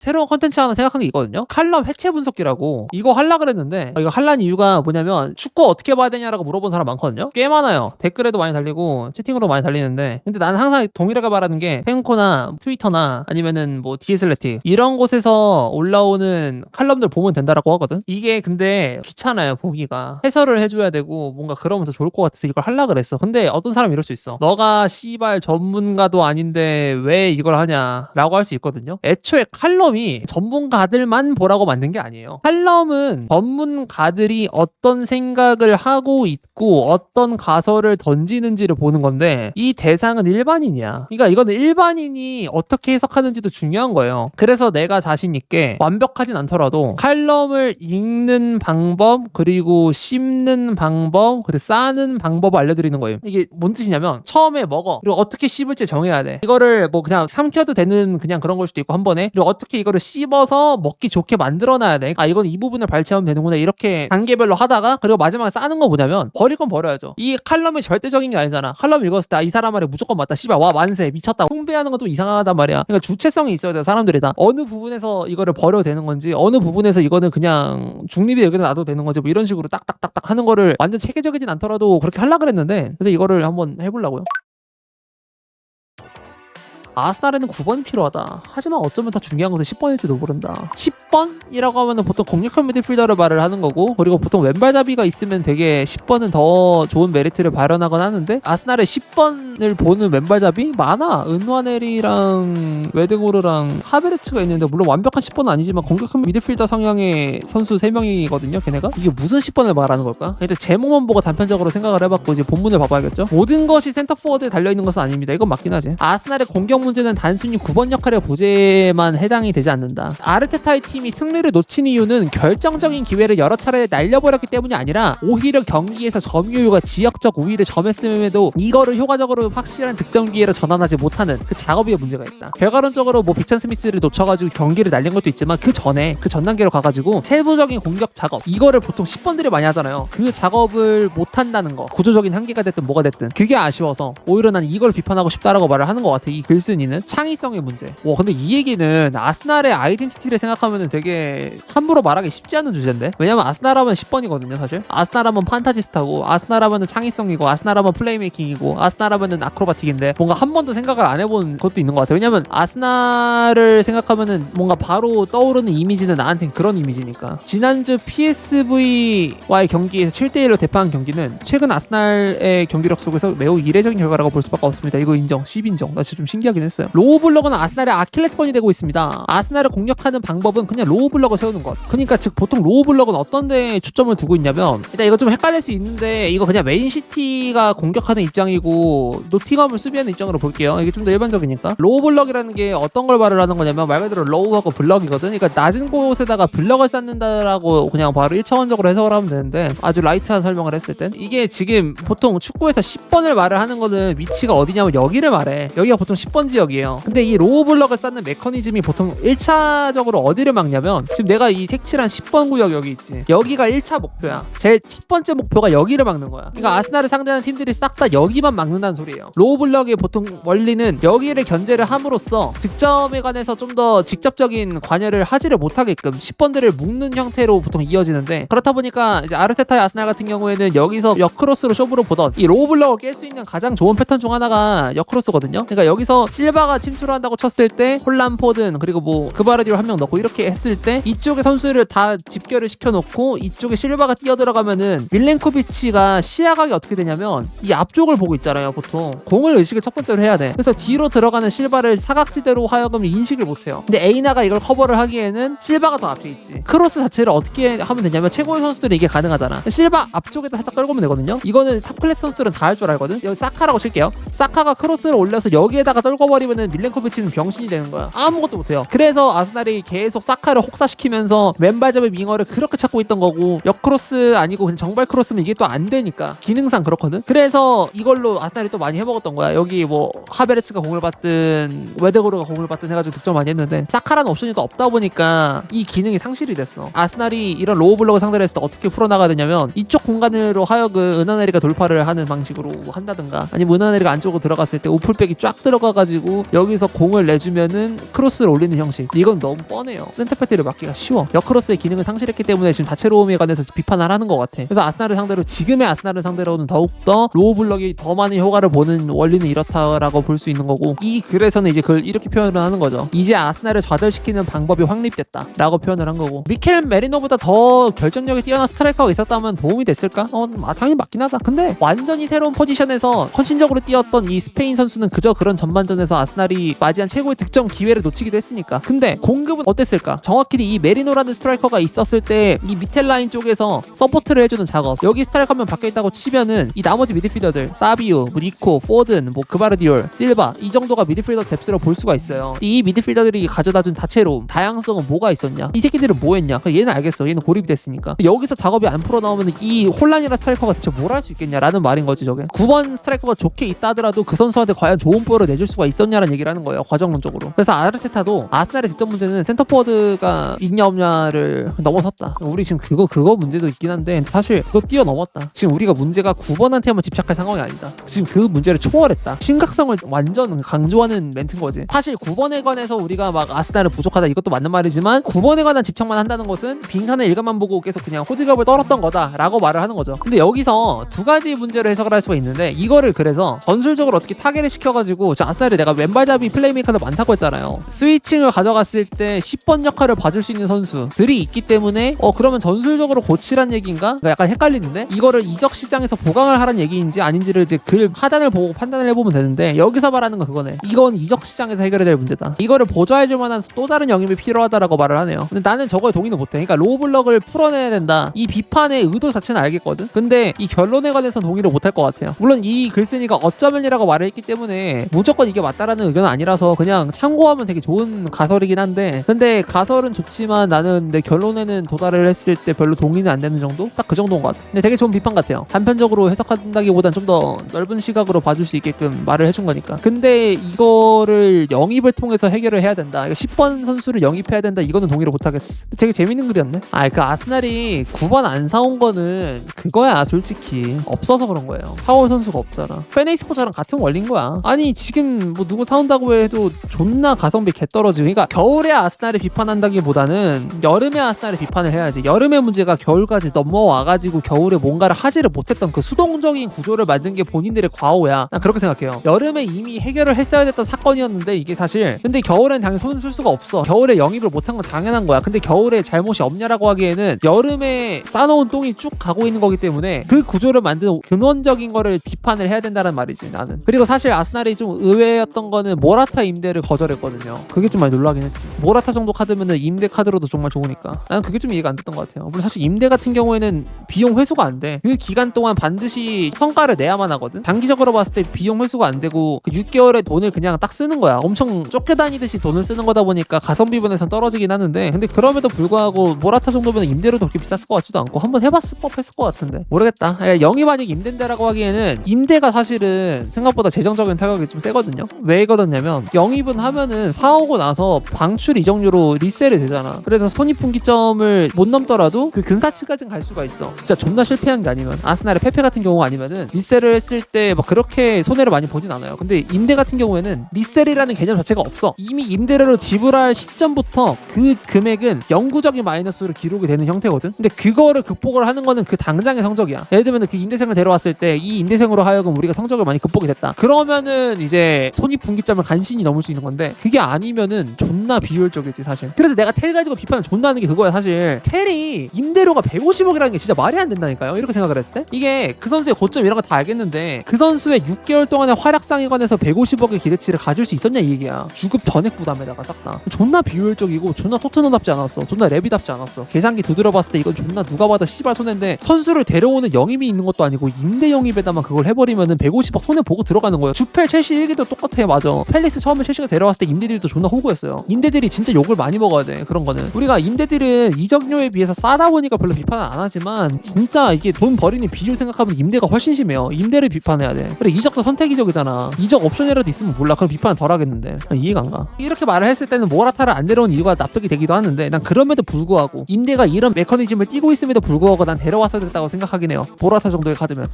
새로운 컨텐츠 하나 생각한 게 있거든요. 칼럼 해체 분석기라고 이거 할라 그랬는데 이거 할란 이유가 뭐냐면 축구 어떻게 봐야 되냐라고 물어본 사람 많거든요. 꽤 많아요. 댓글에도 많이 달리고 채팅으로 많이 달리는데 근데 나는 항상 동일하게 말하는 게 팬코나 트위터나 아니면은 뭐 디에슬레틱 이런 곳에서 올라오는 칼럼들 보면 된다라고 하거든. 이게 근데 귀찮아요 보기가 해설을 해줘야 되고 뭔가 그러면 더 좋을 것 같아서 이걸 할라 그랬어. 근데 어떤 사람이 이럴 수 있어. 너가 씨발 전문가도 아닌데 왜 이걸 하냐라고 할 수 있거든요. 애초에 칼럼 이 전문가들만 보라고 만든 게 아니에요. 칼럼은 전문가들이 어떤 생각을 하고 있고 어떤 가설을 던지는지를 보는 건데 이 대상은 일반인이야. 그러니까 이거는 일반인이 어떻게 해석하는지도 중요한 거예요. 그래서 내가 자신 있게 완벽하진 않더라도 칼럼을 읽는 방법 그리고 씹는 방법 그리고 싸는 방법을 알려드리는 거예요. 이게 뭔 뜻이냐면 처음에 먹어 그리고 어떻게 씹을지 정해야 돼. 이거를 뭐 그냥 삼켜도 되는 그냥 그런 걸 수도 있고 한 번에 그리고 어떻게 이거를 씹어서 먹기 좋게 만들어놔야 돼. 아 이건 이 부분을 발췌하면 되는구나 이렇게 단계별로 하다가 그리고 마지막에 싸는 거 뭐냐면 버릴 건 버려야죠. 이 칼럼이 절대적인 게 아니잖아. 칼럼 읽었을 때 이 사람 말이 무조건 맞다. 씨발 와 만세 미쳤다. 숭배하는 건좀 이상하단 말이야. 그러니까 주체성이 있어야 돼 사람들이 다 어느 부분에서 이거를 버려도 되는 건지 어느 부분에서 이거는 그냥 중립이 여기다 놔도 되는 건지 뭐 이런 식으로 딱딱딱딱 하는 거를 완전 체계적이진 않더라도 그렇게 하려 그랬는데 그래서 이거를 한번 해보려고요. 아스날에는 9번이 필요하다. 하지만 어쩌면 더 중요한 것은 10번일지도 모른다. 10번이라고 하면은 보통 공략형 미드필더를 말을 하는 거고, 그리고 보통 왼발잡이가 있으면 되게 10번은 더 좋은 메리트를 발현하곤 하는데, 아스날에 10번을 보는 왼발잡이 많아. 은와넬이랑 웨드고르랑 하베르츠가 있는데, 물론 완벽한 10번은 아니지만 공격형 미드필더 성향의 선수 3명이거든요, 걔네가. 이게 무슨 10번을 말하는 걸까? 일단 제목만 보고 단편적으로 생각을 해봤고, 이제 본문을 봐봐야겠죠? 모든 것이 센터포워드에 달려있는 것은 아닙니다. 이건 맞긴 하지. 아스날의 공격 문제는 단순히 9번 역할의 부재만 해당이 되지 않는다. 아르테타의 팀이 승리를 놓친 이유는 결정적인 기회를 여러 차례 날려버렸기 때문이 아니라 오히려 경기에서 점유율과 지역적 우위를 점했음에도 이거를 효과적으로 확실한 득점 기회로 전환하지 못하는 그 작업에 문제가 있다. 결과론적으로 뭐 빅찬 스미스를 놓쳐가지고 경기를 날린 것도 있지만 그 전에 그 전 단계로 가가지고 세부적인 공격 작업 이거를 보통 10번들이 많이 하잖아요. 그 작업을 못한다는 거 구조적인 한계가 됐든 뭐가 됐든 그게 아쉬워서 오히려 난 이걸 비판하고 싶다라고 말을 하는 것 같아. 이 글 쓴이는 창의성의 문제. 와 근데 이 얘기는 아스날의 아이덴티티를 생각하면 되게 함부로 말하기 쉽지 않은 주제인데 왜냐면 아스날 하면 10번이거든요 사실. 아스날 하면 판타지스타고 아스날 하면 창의성이고 아스날 하면 플레이메이킹이고 아스날 하면 아크로바틱인데 뭔가 한 번도 생각을 안 해본 것도 있는 것 같아. 왜냐면 아스날을 생각하면은 뭔가 바로 떠오르는 이미지는 나한텐 그런 이미지니까. 지난주 PSV와의 경기에서 7대1로 대파한 경기는 최근 아스날의 경기력 속에서 매우 이례적인 결과라고 볼 수밖에 없습니다. 이거 인정, 10인정. 나 진짜 좀 신기하 긴 했어요. 로우 블럭은 아스날의 아킬레스건이 되고 있습니다. 아스날을 공략하는 방법은 그냥 로우 블럭을 세우는 것. 그러니까 즉 보통 로우 블럭은 어떤 데에 초점을 두고 있냐면 일단 이거 좀 헷갈릴 수 있는데 이거 그냥 맨시티가 공격하는 입장이고 노팅엄을 수비하는 입장으로 볼게요. 이게 좀 더 일반적이니까. 로우 블럭이라는 게 어떤 걸 말을 하는 거냐면 말 그대로 로우하고 블럭이거든. 그러니까 낮은 곳에다가 블럭을 쌓는다라고 그냥 바로 1차원적으로 해석을 하면 되는데 아주 라이트한 설명을 했을 땐 이게 지금 보통 축구에서 10번을 말을 하는 거는 위치가 어디냐면 여기를 말해. 여기가 보통 10번 지역이에요. 근데 이 로우 블럭을 쌓는 메커니즘이 보통 1차적으로 어디를 막냐면 지금 내가 이 색칠한 10번 구역 여기 있지. 여기가 1차 목표야. 제일 첫 번째 목표가 여기를 막는 거야. 그러니까 아스날을 상대하는 팀들이 싹 다 여기만 막는다는 소리예요. 로우 블럭의 보통 원리는 여기를 견제를 함으로써 득점에 관해서 좀 더 직접적인 관여를 하지를 못하게끔 10번들을 묶는 형태로 보통 이어지는데 그렇다 보니까 이제 아르테타의 아스날 같은 경우에는 여기서 역크로스로 쇼부를 보던 이 로우 블럭을 깰 수 있는 가장 좋은 패턴 중 하나가 역크로스거든요. 그러니까 여기서 실바가 침투한다고 쳤을 때 홀란 포든 그리고 뭐 그바르디올 한명 넣고 이렇게 했을 때 이쪽에 선수를 다 집결을 시켜놓고 이쪽에 실바가 뛰어들어가면은 밀렌코비치가 시야각이 어떻게 되냐면 이 앞쪽을 보고 있잖아요 보통. 공을 의식을 첫 번째로 해야 돼. 그래서 뒤로 들어가는 실바를 사각지대로 하여금 인식을 못해요. 근데 에이나가 이걸 커버를 하기에는 실바가 더 앞에 있지. 크로스 자체를 어떻게 하면 되냐면 최고의 선수들이 이게 가능하잖아. 실바 앞쪽에다 살짝 떨구면 되거든요. 이거는 탑 클래스 선수들은 다 할 줄 알거든. 여기 사카라고 칠게요. 사카가 크로스를 올려서 여기에다가 떨궈 버리면은 밀렌코비치는 병신이 되는 거야. 아무것도 못해요. 그래서 아스날이 계속 사카를 혹사시키면서 왼발잡이 윙어를 그렇게 찾고 있던 거고 역크로스 아니고 그냥 정발 크로스면 이게 또 안 되니까. 기능상 그렇거든? 그래서 이걸로 아스날이 또 많이 해먹었던 거야. 여기 뭐 하베르츠가 공을 받든 웨데고르가 공을 받든 해가지고 득점 많이 했는데 사카라는 옵션이 또 없다 보니까 이 기능이 상실이 됐어. 아스날이 이런 로우 블럭을 상대로 했을 때 어떻게 풀어나가야 되냐면 이쪽 공간으로 하여금 은하네리가 돌파를 하는 방식으로 한다든가 아니면 은하네리가 안쪽으로 들어갔을 때 오플백이 쫙 들어가가지고 해 가지고 여기서 공을 내주면은 크로스를 올리는 형식. 이건 너무 뻔해요. 센터백들을 막기가 쉬워. 역크로스의 기능을 상실했기 때문에 지금 다채로움에 관해서 비판을 하는 것 같아. 그래서 아스날을 상대로 지금의 아스날을 상대로는 더욱 더 로우 블럭이 더 많은 효과를 보는 원리는 이렇다라고 볼 수 있는 거고 이 글에서는 이제 그걸 이렇게 표현을 하는 거죠. 이제 아스날을 좌절시키는 방법이 확립됐다 라고 표현을 한 거고 미켈 메리노보다 더 결정력이 뛰어난 스트라이커가 있었다면 도움이 됐을까? 어 아, 당연히 맞긴 하다. 근데 완전히 새로운 포지션에서 헌신적으로 뛰었던 이 스페인 선수는 그저 그런 전반전에서 아스날이 맞이한 최고의 득점 기회를 놓치기도 했으니까. 근데 공급은 어땠을까? 정확히 이 메리노라는 스트라이커가 있었을 때 이 밑에 라인 쪽에서 서포트를 해주는 작업. 여기 스트라이커 한명 바뀌어 있다고 치면은 이 나머지 미드필더들 사비우, 뭐 리코, 포든, 뭐 그바르디올, 실바 이 정도가 미드필더 뎁스로 볼 수가 있어요. 이 미드필더들이 가져다준 다채로움 다양성은 뭐가 있었냐? 이 새끼들은 뭐 했냐? 그러니까 얘는 알겠어. 얘는 고립이 됐으니까. 여기서 작업이 안 풀어 나오면 이 혼란이라 스트라이커가 대체 뭘 할 수 있겠냐라는 말인 거지 저게. 9번 스트라이커가 좋게 있다 하더라도 그 선수한테 과연 좋은 볼을 내줄 수가 있 었냐라는 얘기를 하는 거예요 과정론적으로. 그래서 아르테타도 아스날의 득점 문제는 센터포워드가 있냐 없냐를 넘어섰다. 우리 지금 그거 그거 문제도 있긴 한데 사실 그거 뛰어넘었다. 지금 우리가 문제가 9번한테만 집착할 상황이 아니다. 지금 그 문제를 초월했다. 심각성을 완전 강조하는 멘트인 거지. 사실 9번에 관해서 우리가 막 아스날은 부족하다 이것도 맞는 말이지만 9번에 관한 집착만 한다는 것은 빙산의 일감만 보고 계속 그냥 호들갑을 떨었던 거다라고 말을 하는 거죠. 근데 여기서 두 가지 문제를 해석을 할 수가 있는데 이거를 그래서 전술적으로 어떻게 타겟을 시켜가지고 저 아스날이 내가 왼발잡이 플레이메이커도 많다고 했잖아요. 스위칭을 가져갔을 때 10번 역할을 봐줄 수 있는 선수들이 있기 때문에 어 그러면 전술적으로 고치란 얘기인가? 그러니까 약간 헷갈리는데? 이거를 이적 시장에서 보강을 하란 얘기인지 아닌지를 이제 글 하단을 보고 판단을 해보면 되는데 여기서 말하는 건 그거네. 이건 이적 시장에서 해결해야 될 문제다. 이거를 보좌해줄 만한 또 다른 영입이 필요하다라고 말을 하네요. 근데 나는 저거에 동의는 못해. 그러니까 로블럭을 풀어내야 된다. 이 비판의 의도 자체는 알겠거든. 근데 이 결론에 관해서 동의를 못할 것 같아요. 물론 이 글쓴이가 어쩌면이라고 말을 했기 때문에 무조건 이게 맞 다라는 의견은 아니라서 그냥 참고하면 되게 좋은 가설이긴 한데 근데 가설은 좋지만 나는 내 결론에는 도달을 했을 때 별로 동의는 안 되는 정도? 딱 그 정도인 것 같아. 근데 되게 좋은 비판 같아요. 단편적으로 해석한다기보단 좀 더 넓은 시각으로 봐줄 수 있게끔 말을 해준 거니까. 근데 이거를 영입을 통해서 해결을 해야 된다. 이거 10번 선수를 영입해야 된다. 이거는 동의를 못 하겠어. 되게 재밌는 글이었네. 아 그 아스날이 9번 안 사온 거는 그거야 솔직히. 없어서 그런 거예요. 사올 선수가 없잖아. 페네이스포처랑 같은 원리인 거야. 아니 지금 뭐 누구 사온다고 해도 존나 가성비 개 떨어지고. 그러니까 겨울에 아스날을 비판한다기보다는 여름에 아스날을 비판을 해야지. 여름의 문제가 겨울까지 넘어와가지고 겨울에 뭔가를 하지를 못했던 그 수동적인 구조를 만든 게 본인들의 과오야. 난 그렇게 생각해요. 여름에 이미 해결을 했어야 됐던 사건이었는데 이게 사실. 근데 겨울엔 당연히 손을 쓸 수가 없어. 겨울에 영입을 못한 건 당연한 거야. 근데 겨울에 잘못이 없냐라고 하기에는 여름에 싸놓은 똥이 쭉 가고 있는 거기 때문에 그 구조를 만든 근원적인 거를 비판을 해야 된다는 말이지 나는. 그리고 사실 아스날이 좀 의외였던 거는 모라타 임대를 거절했거든요. 그게 좀 많이 놀라긴 했지. 모라타 정도 카드면은 임대 카드로도 정말 좋으니까. 나는 그게 좀 이해가 안 됐던 것 같아요. 물론 사실 임대 같은 경우에는 비용 회수가 안 돼 그 기간 동안 반드시 성과를 내야만 하거든. 단기적으로 봤을 때 비용 회수가 안 되고 그 6개월의 돈을 그냥 딱 쓰는 거야. 엄청 쫓겨다니듯이 돈을 쓰는 거다 보니까 가성비 분에선 떨어지긴 하는데 근데 그럼에도 불구하고 모라타 정도면 임대료도 그렇게 비쌌을 것 같지도 않고 한번 해봤을 법했을 것 같은데. 모르겠다. 야, 영이 만약 임대인데라고 하기에는 임대가 사실은 생각보다 재정적인 타격이 좀 세거든요 왜 그러냐면 영입은 하면은 사오고 나서 방출 이적료로 리셀이 되잖아. 그래서 손익분기점을 못 넘더라도 그 근사치까지는 갈 수가 있어. 진짜 존나 실패한 게 아니면 아스날의 페페 같은 경우 아니면은 리셀을 했을 때 막 그렇게 손해를 많이 보진 않아요. 근데 임대 같은 경우에는 리셀이라는 개념 자체가 없어. 이미 임대료로 지불할 시점부터 그 금액은 영구적인 마이너스로 기록이 되는 형태거든. 근데 그거를 극복을 하는 거는 그 당장의 성적이야. 예를 들면 그 임대생을 데려왔을 때 이 임대생으로 하여금 우리가 성적을 많이 극복이 됐다. 그러면은 이제 손 익분기점을 간신히 넘을 수 있는 건데 그게 아니면은 존나 비효율적이지 사실. 그래서 내가 텔 가지고 비판을 존나 하는 게 그거야 사실. 텔이 임대료가 150억이라는 게 진짜 말이 안 된다니까요. 이렇게 생각을 했을 때. 이게 그 선수의 고점 이런 거 다 알겠는데 그 선수의 6개월 동안의 활약상에 관해서 150억의 기대치를 가질 수 있었냐 이 얘기야. 주급 전액 부담에다가 싹다. 존나 비효율적이고 존나 토트넘답지 않았어. 존나 랩이답지 않았어. 계산기 두드려 봤을 때 이건 존나 누가 봐도 씨발 손해인데 선수를 데려오는 영입이 있는 것도 아니고 임대 영입에다만 그걸 해버리면은 150억 손해 보고 들어가는 거예요. 주펠 첼시 일기도 똑같아 맞아. 펠리스 처음에 첼시가 데려왔을 때 임대들도 존나 호구였어요. 임대들이 진짜 욕을 많이 먹어야 돼 그런 거는. 우리가 임대들은 이적료에 비해서 싸다 보니까 별로 비판을 안 하지만 진짜 이게 돈 버리는 비율 생각하면 임대가 훨씬 심해요. 임대를 비판해야 돼. 그래 이적도 선택 이적이잖아. 이적 옵션이라도 있으면 몰라. 그럼 비판 덜 하겠는데. 아, 이해가 안 가. 이렇게 말을 했을 때는 모라타를 안 데려온 이유가 납득이 되기도 하는데 난 그럼에도 불구하고 임대가 이런 메커니즘을 띠고 있음에도 불구하고 난 데려왔어야 됐다고 생각하긴 해요. 모라타 정도의 카드면